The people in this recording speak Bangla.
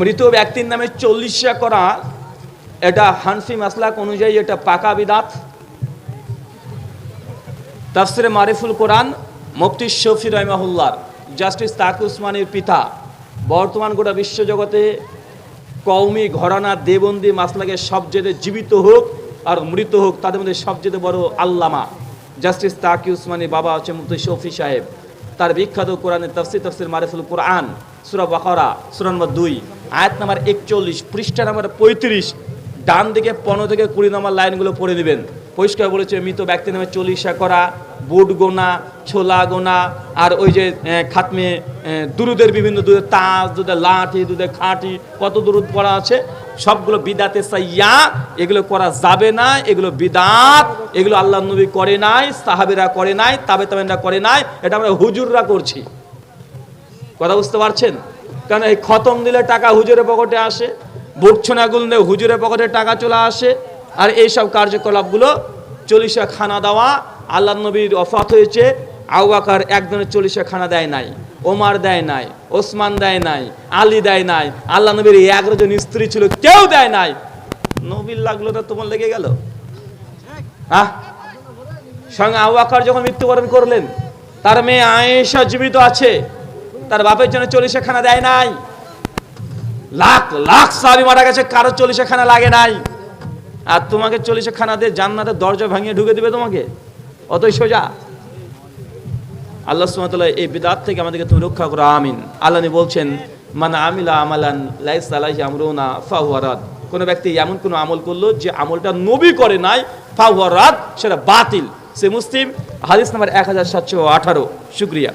মৃত ব্যক্তির নামে চল্লিশা করা এটা হানফি মাসলাক অনুযায়ী এটা পাকা বিদাত। তাফসিরে মারিফুল কোরআন, মুফতি শফি রহমাহুল্লার, জাস্টিস তাক উসমানের পিতা। বর্তমান গোটা বিশ্বজগতে কওমি ঘরানা দেবন্দি মাসলাকে সবচেয়ে জীবিত হোক আর মৃত হোক, তাদের মধ্যে সবচেয়ে বড় আল্লামা। জাস্টিস তাকি উসমানী বাবা হচ্ছে মুফতি শফি সাহেব। তার বিখ্যাত কোরআনের তফসির তফসির মারিফুল কোরআন, সুরা বাকরা, সুরা নম্বর দুই, আয়াত নাম্বার একচল্লিশ, পৃষ্ঠা নাম্বার পঁয়ত্রিশ, ডান দিকে পনেরো থেকে কুড়ি নম্বর লাইনগুলো পড়ে নেবেন পরিষ্কার বলেছে, মৃত ব্যক্তি নামে চল্লিশা করা বুট গোনা, ছোলা গোনা, আর ওই যে খাতমে দুরুদের বিভিন্ন দুধের তাজ, দুধের লাঠি, দুধের খাঁটি, কত দুরুদ পড়া আছে? সবগুলো বিদাতে সাইয়া, এগুলো করা যাবে না, এগুলো বিদাত, এগুলো আল্লাহ নবী করে নাই, সাহাবিরা করে নাই তাবে তাবেনরা করে নাই, এটা আমরা হুজুররা করছি। কথা বুঝতে পারছেন? কারণ এই খতম দিলে টাকা হুজুরের পকেটে আসে বুটছনা গুললে হুজুরের পকেটে টাকা চলে আসে, আর এইসব কার্যকলাপগুলো চল্লিশা খানা দেওয়া, আল্লাহ নবীর অফাত হয়েছে আউবাকার একজনের চল্লিশে খানা দেয় নাই, ওমার দেয় নাই, ওসমান দেয় নাই, আলী দেয় নাই, আল্লাহ নবীর এগারো জন স্ত্রী ছিল, কেউ দেয় নাই। নবীর লাগল না তোমার লেগে গেল? হ্যাঁ সঙ্গে আউবাকার যখন মৃত্যুবরণ করলেন, তার মেয়ে আয়েশা জীবিত আছে, তার বাপের জন্য চল্লিশে খানা দেয় নাই। লাখ লাখ সাহাবি মারা গেছে কারও চল্লিশে খানা লাগে নাই। আর তোমাকে চল্লিশে খানা দিয়ে জান্নাতের দরজা ভাঙিয়ে ঢুকে দিবে তোমাকে? অতই সোজা। আল্লাহ সুমতলা এই বিদাত থেকে আমাদেরকে তুমি রক্ষা করো, আমিন। আল্লাহ বলছেন মানে আমিলা আমালান লাইস আলাহ আমরুনা ফাহুয়ারাত কোনো ব্যক্তি এমন কোনো আমল করল যে আমলটা নবী করে নাই ফাহুয়ারাত সেটা বাতিল। সে মুসলিম, হাদিস নাম্বার এক হাজার সাতশো আঠারো। শুক্রিয়া।